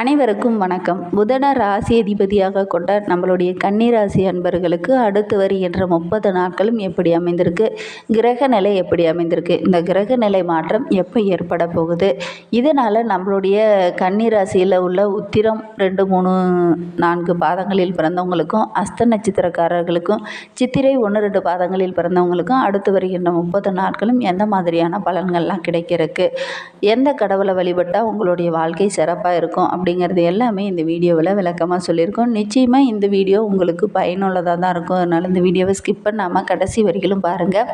அனைவருக்கும் வணக்கம். புதன ராசி அதிபதியாக கொண்ட நம்மளுடைய கன்னிராசி அன்பர்களுக்கு அடுத்து வருகின்ற முப்பது நாட்களும் எப்படி அமைந்திருக்கு? கிரக நிலை எப்படி அமைந்திருக்கு? இந்த கிரக நிலை மாற்றம் எப்போ ஏற்பட போகுது? இதனால் நம்மளுடைய கன்னிராசியில் உள்ள உத்திரம் ரெண்டு மூணு நான்கு பாதங்களில் பிறந்தவங்களுக்கும் அஸ்த நட்சத்திரக்காரர்களுக்கும் சித்திரை ஒன்று ரெண்டு பாதங்களில் பிறந்தவங்களுக்கும் அடுத்து வருகின்ற முப்பது நாட்களும் எந்த மாதிரியான பலன்கள்லாம் கிடைக்கிறதுக்கு? எந்த கடவுளை வழிபட்டால் உங்களுடைய வாழ்க்கை சிறப்பாக இருக்கும்? அப்படிங்கிறது எல்லாமே இந்த வீடியோவில் விளக்கமாக சொல்லியிருக்கோம். நிச்சயமாக இந்த வீடியோ உங்களுக்கு பயனுள்ளதாக தான் இருக்கும். அதனால் இந்த வீடியோவை ஸ்கிப் பண்ணாமல் கடைசி வரைக்கும் பாருங்கள்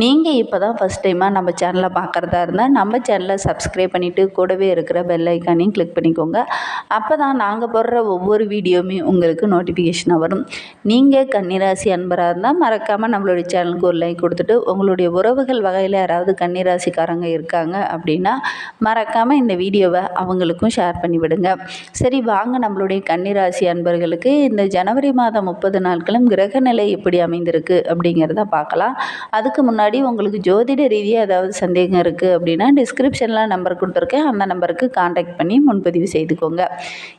நீங்கள் இப்போ தான் ஃபஸ்ட் டைமாக நம்ம சேனலை பார்க்குறதா இருந்தால் நம்ம சேனலை சப்ஸ்கிரைப் பண்ணிவிட்டு கூடவே இருக்கிற பெல் ஐக்கானையும் கிளிக் பண்ணிக்கோங்க. அப்போ தான் நாங்கள் போடுற ஒவ்வொரு வீடியோவுமே உங்களுக்கு நோட்டிஃபிகேஷனாக வரும். நீங்கள் கன்னிராசி அன்பராக இருந்தால் மறக்காமல் நம்மளுடைய சேனலுக்கு ஒரு லைக் கொடுத்துட்டு உங்களுடைய உறவுகள் வகையில் யாராவது கன்னிராசிக்காரங்க இருக்காங்க அப்படின்னா மறக்காமல் இந்த வீடியோவை அவங்களுக்கும் ஷேர் பண்ணிவிடுங்க. விடுங்க சரி வாங்க நம்மளுடைய கன்னிராசி அன்பர்களுக்கு இந்த ஜனவரி மாதம் முப்பது நாட்களும் கிரக நிலை எப்படி அமைந்திருக்கு அப்படிங்கிறத பார்க்கலாம். அதுக்கு முன்னாடி உங்களுக்கு ஜோதிட ரீதியாக ஏதாவது சந்தேகம் இருக்குது அப்படின்னா டிஸ்கிரிப்ஷனில் நம்பர் கொடுத்துருக்கேன். அந்த நம்பருக்கு காண்டாக்ட் பண்ணி முன்பதிவு செய்துக்கோங்க.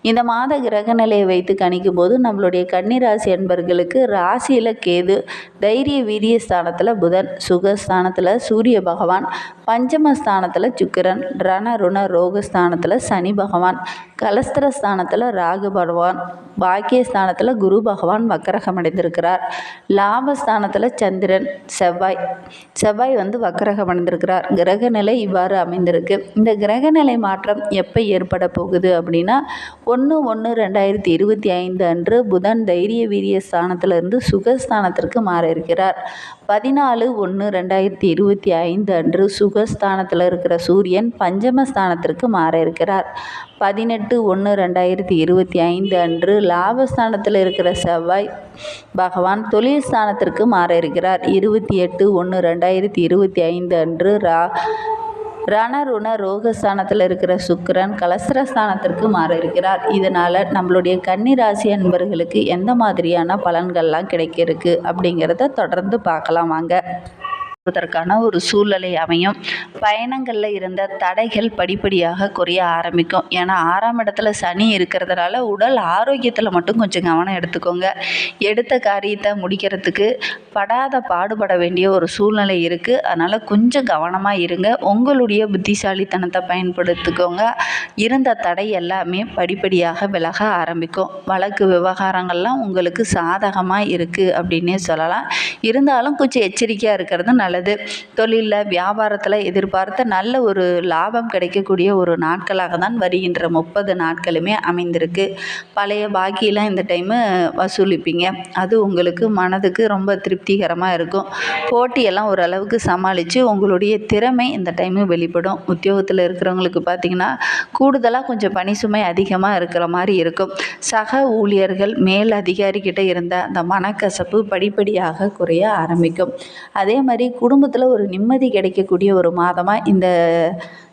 இந்த மாத கிரக நிலையை வைத்து கணிக்கும் போது நம்மளுடைய கன்னிராசி அன்பர்களுக்கு ராசியில் கேது தைரிய வீரிய ஸ்தானத்தில் புதன் சுகஸ்தானத்தில் சூரிய பகவான் பஞ்சமஸ்தானத்தில் சுக்கிரன் ரண ருண ரோகஸ்தானத்தில் சனி பகவான். கலஸ்திரஸ்தானத்தில் ராகு பகவான் பாக்கியஸ்தானத்தில் குரு பகவான் வக்கரகம் அடைந்திருக்கிறார் லாபஸ்தானத்தில் சந்திரன் செவ்வாய். செவ்வாய் வந்து வக்கரகம் அடைந்திருக்கிறார் கிரக நிலை இவ்வாறு அமைந்திருக்கு. இந்த கிரக நிலை மாற்றம் எப்போ ஏற்பட போகுது அப்படின்னா ஒன்று ஒன்று ரெண்டாயிரத்தி இருபத்தி ஐந்து அன்று புதன் தைரிய வீரிய ஸ்தானத்திலிருந்து சுகஸ்தானத்திற்கு மாற இருக்கிறார். பதினாலு ஒன்று ரெண்டாயிரத்தி இருபத்தி ஐந்து அன்று சுகஸ்தானத்தில் இருக்கிற சூரியன் பஞ்சமஸ்தானத்திற்கு மாற இருக்கிறார். பதினெட்டு ஒன்று ரெண்டாயிரத்தி இருபத்தி ஐந்து அன்று லாபஸ்தானத்தில் இருக்கிற செவ்வாய் பகவான் தொழில் ஸ்தானத்திற்கு மாற இருக்கிறார். இருபத்தி எட்டு ஒன்று ரெண்டாயிரத்தி இருபத்தி ஐந்து அன்று ரா ரணருண ரோகஸ்தானத்தில் இருக்கிற சுக்கரன் கலசரஸ்தானத்திற்கு மாற இருக்கிறார். இதனால் நம்மளுடைய கன்னிராசி அன்பர்களுக்கு எந்த மாதிரியான பலன்கள்லாம் கிடைக்கிறதுக்கு அப்படிங்கிறத தொடர்ந்து பார்க்கலாம் வாங்க. அதற்கான ஒரு சூழ்நிலை அமையும். பயணங்களில் இருந்த தடைகள் படிப்படியாக குறைய ஆரம்பிக்கும். ஏன்னா ஆறாம் இடத்துல சனி இருக்கிறதுனால உடல் ஆரோக்கியத்தில் மட்டும் கொஞ்சம் கவனம் எடுத்துக்கோங்க. எடுத்த காரியத்தை முடிக்கிறதுக்கு படாத பாடுபட வேண்டிய ஒரு சூழ்நிலை இருக்குது அதனால் கொஞ்சம் கவனமாக இருங்க. உங்களுடைய புத்திசாலித்தனத்தை பயன்படுத்திக்கோங்க. இருந்த தடை எல்லாமே படிப்படியாக விலக ஆரம்பிக்கும். வழக்கு விவகாரங்கள்லாம் உங்களுக்கு சாதகமாக இருக்குது அப்படின்னே சொல்லலாம். இருந்தாலும் கொஞ்சம் எச்சரிக்கையாக இருக்கிறது நல்லது. தொழிலில் வியாபாரத்தில் எதிர்பார்த்த நல்ல ஒரு லாபம் கிடைக்கக்கூடிய ஒரு நாட்களாக தான் வருகின்ற முப்பது நாட்களுமே அமைந்திருக்கு. பழைய பாக்கியெலாம் இந்த டைமு வசூலிப்பீங்க. அது உங்களுக்கு மனதுக்கு ரொம்ப திருப்திகரமாக இருக்கும். போட்டியெல்லாம் ஓரளவுக்கு சமாளித்து உங்களுடைய திறமை இந்த டைமு வெளிப்படும். உத்தியோகத்தில் இருக்கிறவங்களுக்கு பார்த்திங்கன்னா கூடுதலாக கொஞ்சம் பணி சுமை அதிகமாக இருக்கிற மாதிரி இருக்கும். சக ஊழியர்கள் மேல் அதிகாரிக்கிட்ட இருந்த அந்த மனக்கசப்பு படிப்படியாக குறைய ஆரம்பிக்கும். அதே மாதிரி குடும்பத்தில் ஒரு நிம்மதி கிடைக்கக்கூடிய ஒரு மாதமாக இந்த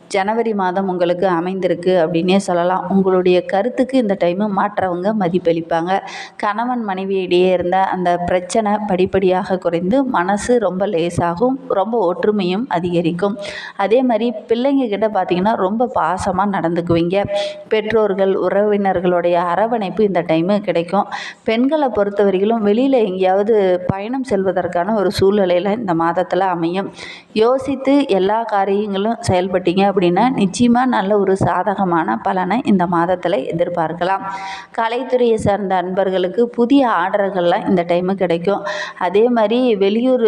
ஜனவரி மாதம் உங்களுக்கு அமைந்திருக்கு அப்படின்னே சொல்லலாம். உங்களுடைய கருத்துக்கு இந்த டைமு மாற்றவங்க மதிப்பளிப்பாங்க. கணவன் மனைவியிடையே இருந்த அந்த பிரச்சனை படிப்படியாக குறைந்து மனசு ரொம்ப லேசாகும் ரொம்ப ஒற்றுமையும் அதிகரிக்கும். அதே மாதிரி பிள்ளைங்க கிட்ட பார்த்திங்கன்னா ரொம்ப பாசமாக நடந்துக்குவீங்க. பெற்றோர்கள் உறவினர்களுடைய அரவணைப்பு இந்த டைமு கிடைக்கும். பெண்களை பொறுத்த வரையிலும் வெளியில் எங்கேயாவது பயணம் செல்வதற்கான ஒரு சூழ்நிலையில் இந்த மாதத்தில் அமையும். யோசித்து எல்லா காரியங்களும் செயல்பட்டீங்க அப்படின்னா நிச்சயமாக நல்ல ஒரு சாதகமான பலனை இந்த மாதத்தில் எதிர்பார்க்கலாம். கலைத்துறையை சார்ந்த அன்பர்களுக்கு புதிய ஆர்டர்கள்லாம் இந்த டைமு கிடைக்கும். அதே மாதிரி வெளியூர்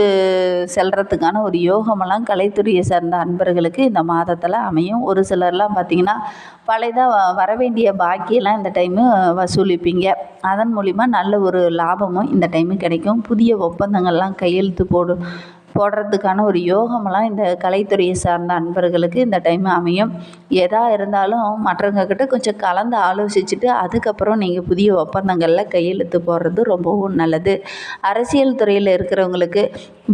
செல்கிறதுக்கான ஒரு யோகமெல்லாம் கலைத்துறையை சார்ந்த அன்பர்களுக்கு இந்த மாதத்தில் அமையும். ஒரு சிலர்லாம் பார்த்திங்கன்னா பழையதாக வர வேண்டிய பாக்கியெல்லாம் இந்த டைமு வசூலிப்பீங்க. அதன் மூலிமா நல்ல ஒரு லாபமும் இந்த டைமு கிடைக்கும். புதிய ஒப்பந்தங்கள்லாம் கையெழுத்து போடும் போடுறதுக்கான ஒரு யோகமெல்லாம் இந்த கலைத்துறையை சார்ந்த அன்பர்களுக்கு இந்த டைம் அமையும். எதாக இருந்தாலும் மற்றவங்கக்கிட்ட கொஞ்சம் கலந்து ஆலோசிச்சுட்டு அதுக்கப்புறம் நீங்கள் புதிய ஒப்பந்தங்களில் கையெழுத்து போடுறது ரொம்பவும் நல்லது. அரசியல் துறையில் இருக்கிறவங்களுக்கு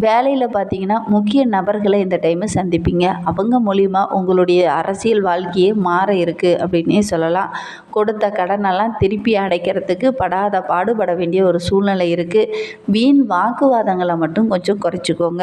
வேலையில் பார்த்தீங்கன்னா முக்கிய நபர்களை இந்த டைமு சந்திப்பீங்க. அவங்க மூலிமா உங்களுடைய அரசியல் வாழ்க்கையே மாற இருக்குது அப்படின்னே சொல்லலாம். கொடுத்த கடனெல்லாம் திருப்பி அடைக்கிறதுக்கு படாத பாடுபட வேண்டிய ஒரு சூழ்நிலை இருக்குது வீண் வாக்குவாதங்களை மட்டும் கொஞ்சம் குறைச்சிக்கோங்க.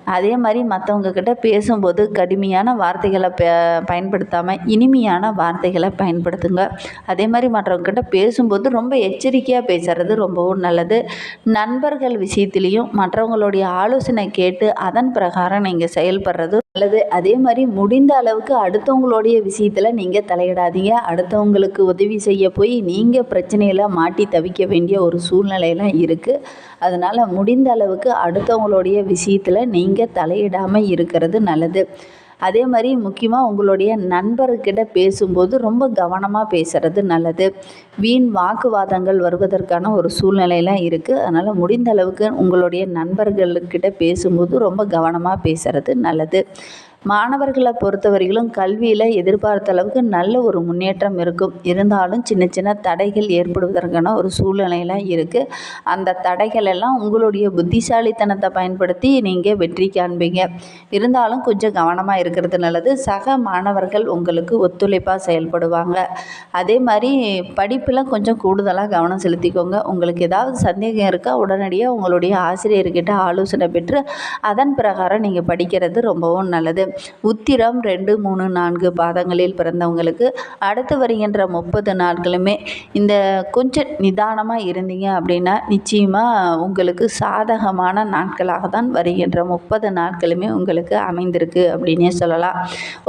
அதே மாதிரி மற்றவங்க கிட்ட பேசும்போது கடுமையான வார்த்தைகளை ப பயன்படுத்தாமல் இனிமையான வார்த்தைகளை பயன்படுத்துங்க. அதே மாதிரி மற்றவங்க கிட்ட பேசும்போது ரொம்ப எச்சரிக்கையாக பேசுகிறது ரொம்பவும் நல்லது. நண்பர்கள் விஷயத்துலேயும் மற்றவங்களுடைய ஆலோசனை கேட்டு அதன் பிரகாரம் நீங்கள் செயல்படுறது நல்லது. அதே மாதிரி முடிந்த அளவுக்கு அடுத்தவங்களுடைய விஷயத்தில் நீங்கள் தலையிடாதீங்க. அடுத்தவங்களுக்கு உதவி செய்ய போய் நீங்கள் பிரச்சனையில் மாட்டி தவிக்க வேண்டிய ஒரு சூழ்நிலையெல்லாம் இருக்குது அதனால் முடிந்த அளவுக்கு அடுத்தவங்களுடைய விஷயத்தில் நீங்கள் தலையிடாமல் இருக்கிறது நல்லது. அதே மாதிரி முக்கியமாக உங்களுடைய நண்பர்கிட்ட பேசும்போது ரொம்ப கவனமாக பேசுகிறது நல்லது. வீண் வாக்குவாதங்கள் வருவதற்கான ஒரு சூழ்நிலையெல்லாம் இருக்குது அதனால் முடிந்த அளவுக்கு உங்களுடைய நண்பர்கள்கிட்ட பேசும்போது ரொம்ப கவனமாக பேசுகிறது நல்லது. மாணவர்களை பொறுத்தவரையிலும் கல்வியில் எதிர்பார்த்த அளவுக்கு நல்ல ஒரு முன்னேற்றம் இருக்கும். இருந்தாலும் சின்ன சின்ன தடைகள் ஏற்படுவதற்கான ஒரு சூழ்நிலையெல்லாம் இருக்குது அந்த தடைகள் எல்லாம் உங்களுடைய புத்திசாலித்தனத்தை பயன்படுத்தி நீங்கள் வெற்றி காண்பீங்க. இருந்தாலும் கொஞ்சம் கவனமாக இருக்கிறது நல்லது. சக மாணவர்கள் உங்களுக்கு ஒத்துழைப்பாக செயல்படுவாங்க. அதே மாதிரி படிப்பில் கொஞ்சம் கூடுதலாக கவனம் செலுத்திக்கோங்க. உங்களுக்கு ஏதாவது சந்தேகம் இருக்கா உடனடியாக உங்களுடைய ஆசிரியர்கிட்ட ஆலோசனை பெற்று அதன் பிரகாரம் நீங்கள் படிக்கிறது ரொம்பவும் நல்லது. உத்திரம் ரெண்டு மூணு நான்கு பாதங்களில் பிறந்தவங்களுக்கு அடுத்து வருகின்ற முப்பது நாட்களுமே இந்த கொஞ்சம் நிதானமாக இருந்தீங்க அப்படின்னா நிச்சயமாக உங்களுக்கு சாதகமான நாட்களாக தான் வருகின்ற முப்பது நாட்களுமே உங்களுக்கு அமைந்திருக்கு அப்படின்னே சொல்லலாம்.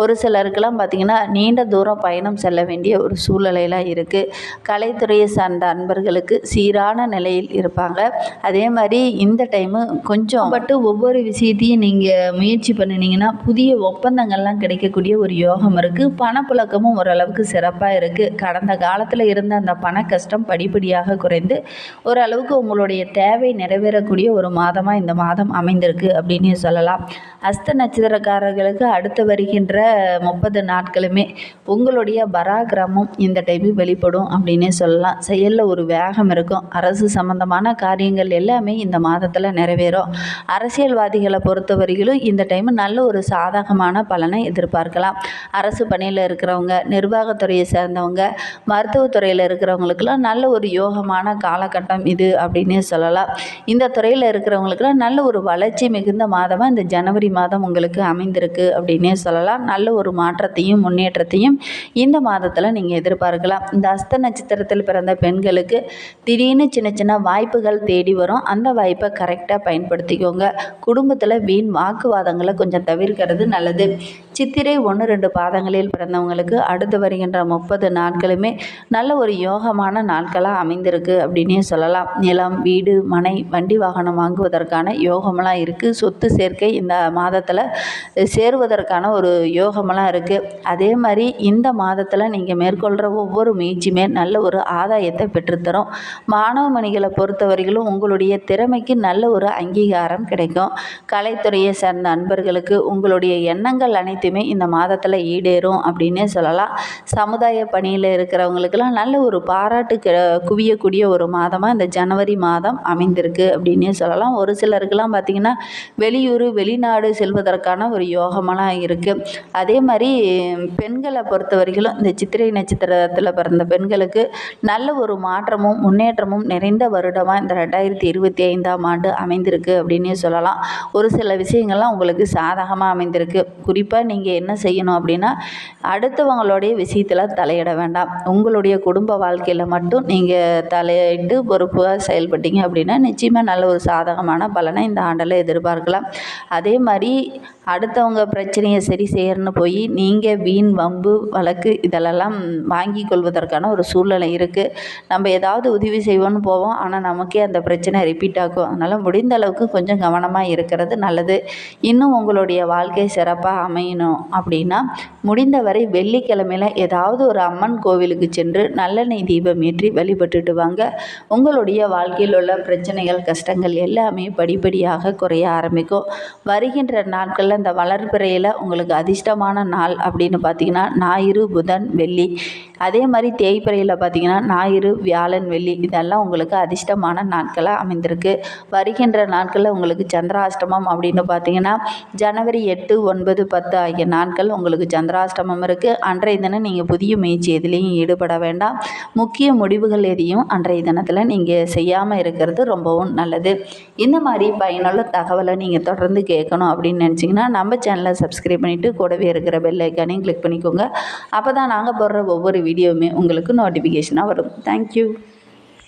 ஒரு சிலருக்கெல்லாம் பார்த்திங்கன்னா நீண்ட தூரம் பயணம் செல்ல வேண்டிய ஒரு சூழ்நிலையெல்லாம் இருக்குது கலைத்துறையை சார்ந்த அன்பர்களுக்கு சீரான நிலையில் இருப்பாங்க. அதே மாதிரி இந்த டைமு கொஞ்சம் பட்டு ஒவ்வொரு விஷயத்தையும் நீங்கள் முயற்சி பண்ணினீங்கன்னா புதிய ஒப்பந்தங்கள்லாம் கிடைக்கக்கூடிய ஒரு யோகம் இருக்குது பணப்புழக்கமும் ஓரளவுக்கு சிறப்பாக இருக்குது கடந்த காலத்தில் இருந்த அந்த பண கஷ்டம் படிப்படியாக குறைந்து ஓரளவுக்கு உங்களுடைய தேவை நிறைவேறக்கூடிய ஒரு மாதமாக இந்த மாதம் அமைந்திருக்கு அப்படின்னு சொல்லலாம். அஸ்த நட்சத்திரக்காரர்களுக்கு அடுத்து வருகின்ற முப்பது நாட்களுமே உங்களுடைய பராக்கிரமம் இந்த டைமில் வெளிப்படும் அப்படின்னே சொல்லலாம். செயலில் ஒரு வேகம் இருக்கும். அரசு சம்பந்தமான காரியங்கள் எல்லாமே இந்த மாதத்தில் நிறைவேறும். அரசியல்வாதிகளை பொறுத்தவரையிலும் இந்த டைம் நல்ல ஒரு சாதகமான பலனை எதிர்பார்க்கலாம். அரசு பணியில் இருக்கிறவங்க நிர்வாகத்துறையை சேர்ந்தவங்க மருத்துவத்துறையில் இருக்கிறவங்களுக்கெல்லாம் நல்ல ஒரு யோகமான காலகட்டம் இது அப்படின்னே சொல்லலாம். இந்த துறையில் இருக்கிறவங்களுக்கெல்லாம் நல்ல ஒரு வளர்ச்சி மிகுந்த மாதமாக இந்த ஜனவரி மாதம் உங்களுக்கு அமைந்திருக்கு அப்படின்னே சொல்லலாம். நல்ல ஒரு மாற்றத்தையும் முன்னேற்றத்தையும் இந்த மாதத்தில் நீங்கள் எதிர்பார்க்கலாம். இந்த அஸ்த நட்சத்திரத்தில் பிறந்த பெண்களுக்கு திடீர்னு சின்ன சின்ன வாய்ப்புகள் தேடி வரும். அந்த வாய்ப்பை கரெக்டாக பயன்படுத்திக்கோங்க. குடும்பத்தில் வீண் வாக்குவாதங்களை கொஞ்சம் தவிர்க்கிறது நல்லது. சித்திரை ஒன்று ரெண்டு பாதங்களில் பிறந்தவங்களுக்கு அடுத்து வருகின்ற முப்பது நாட்களுமே நல்ல ஒரு யோகமான நாட்களாக அமைந்திருக்கு அப்படின்னே சொல்லலாம். நிலம் வீடு மனை வண்டி வாகனம் வாங்குவதற்கான யோகமெல்லாம் இருக்குது சொத்து சேர்க்கை இந்த மாதத்தில் சேருவதற்கான ஒரு யோகமெல்லாம் இருக்குது அதே மாதிரி இந்த மாதத்தில் நீங்கள் மேற்கொள்கிற ஒவ்வொரு முயற்சியுமே நல்ல ஒரு ஆதாயத்தை பெற்றுத்தரும். மாணவ மணிகளை பொறுத்தவரையிலும் உங்களுடைய திறமைக்கு நல்ல ஒரு அங்கீகாரம் கிடைக்கும். கலைத்துறையை சேர்ந்த நண்பர்களுக்கு உங்களுடைய எண்ணங்கள் அனைத்துமே இந்த மாதத்தில் ஈடேறும் அப்படின்னே சொல்லலாம். சமுதாய பணியில் இருக்கிறவங்களுக்கெல்லாம் நல்ல ஒரு பாராட்டு குவியக்கூடிய ஒரு மாதமாக இந்த ஜனவரி மாதம் அமைந்திருக்கு அப்படின்னே சொல்லலாம். ஒரு சிலருக்கெல்லாம் பார்த்திங்கன்னா வெளியூர் வெளிநாடு செல்வதற்கான ஒரு யோகமெல்லாம் இருக்குது அதே மாதிரி பெண்களை பொறுத்த வரைக்கும் இந்த சித்திரை நட்சத்திரத்தில் பிறந்த பெண்களுக்கு நல்ல ஒரு மாற்றமும் முன்னேற்றமும் நிறைந்த வருடமாக இந்த ரெண்டாயிரத்தி இருபத்தி ஐந்தாம் ஆண்டு அமைந்திருக்கு அப்படின்னே சொல்லலாம். ஒரு சில விஷயங்கள்லாம் உங்களுக்கு சாதகமாக அமைந்திருக்கு. குறிப்பாக நீங்கள் என்ன செய்யணும் அப்படின்னா அடுத்தவங்களுடைய விஷயத்தில் தலையிட வேண்டாம். உங்களுடைய குடும்ப வாழ்க்கையில் மட்டும் நீங்கள் தலையிட்டு பொறுப்பாக செயல்பட்டீங்க அப்படின்னா நிச்சயமாக நல்ல ஒரு சாதகமான பலனை இந்த ஆண்டில் எதிர்பார்க்கலாம். அதே மாதிரி அடுத்தவங்க பிரச்சனையை சரி செய்யறன்னு போய் நீங்கள் வீண் வம்பு வழக்கு இதெல்லாம் வாங்கி கொள்வதற்கான ஒரு சூழ்நிலை இருக்குது நம்ம ஏதாவது உதவி செய்வோன்னு போவோம். ஆனால் நமக்கே அந்த பிரச்சனை ரிப்பீட் ஆகும். அதனால் முடிந்த அளவுக்கு கொஞ்சம் கவனமாக இருக்கிறது நல்லது. இன்னும் உங்களுடைய வாழ்க்கை சிறப்பாக அமையணும். அப்படின்னா முடிந்தவரை வெள்ளிக்கிழமையில் ஏதாவது ஒரு அம்மன் கோவிலுக்கு சென்று நல்லெண்ணெய் தீபம் ஏற்றி வழிபட்டுட்டு வாங்க. உங்களுடைய வாழ்க்கையில் உள்ள பிரச்சனைகள் கஷ்டங்கள் எல்லாமே படிப்படியாக குறைய ஆரம்பிக்கும். வருகின்ற நாட்களில் இந்த வளர்பிறையில் உங்களுக்கு அதிர்ஷ்டமான நாள் அப்படின்னு பார்த்தீங்கன்னா ஞாயிறு புதன் வெள்ளி. அதே மாதிரி தேய்பிறையில் பார்த்தீங்கன்னா ஞாயிறு வியாழன் வெள்ளி இதெல்லாம் உங்களுக்கு அதிர்ஷ்டமான நாட்களாக அமைந்திருக்கு. வருகின்ற நாட்களில் உங்களுக்கு சந்திராஷ்டமம் அப்படின்னு பார்த்தீங்கன்னா ஜனவரி எட்டு ஒன்பது பத்து ஆகிய நாட்கள் உங்களுக்கு சந்திராஷ்டமம் இருக்குது அன்றைய தினம் நீங்கள் புதிய முயற்சி எதுலேயும் ஈடுபட வேண்டாம். முக்கிய முடிவுகள் எதையும் அன்றைய தினத்தில் நீங்கள் செய்யாமல் இருக்கிறது ரொம்பவும் நல்லது. இந்த மாதிரி பயனுள்ள தகவலை நீங்கள் தொடர்ந்து கேட்கணும் அப்படின்னு நினச்சிங்கன்னா நம்ம சேனலை சப்ஸ்கிரைப் பண்ணிவிட்டு கூடவே இருக்கிற பெல் ஐக்கானையும் கிளிக் பண்ணிக்கோங்க. அப்போ தான் நாங்கள் போடுற ஒவ்வொரு வீடியோவுமே உங்களுக்கு நோட்டிஃபிகேஷனாக வரும். தேங்க்யூ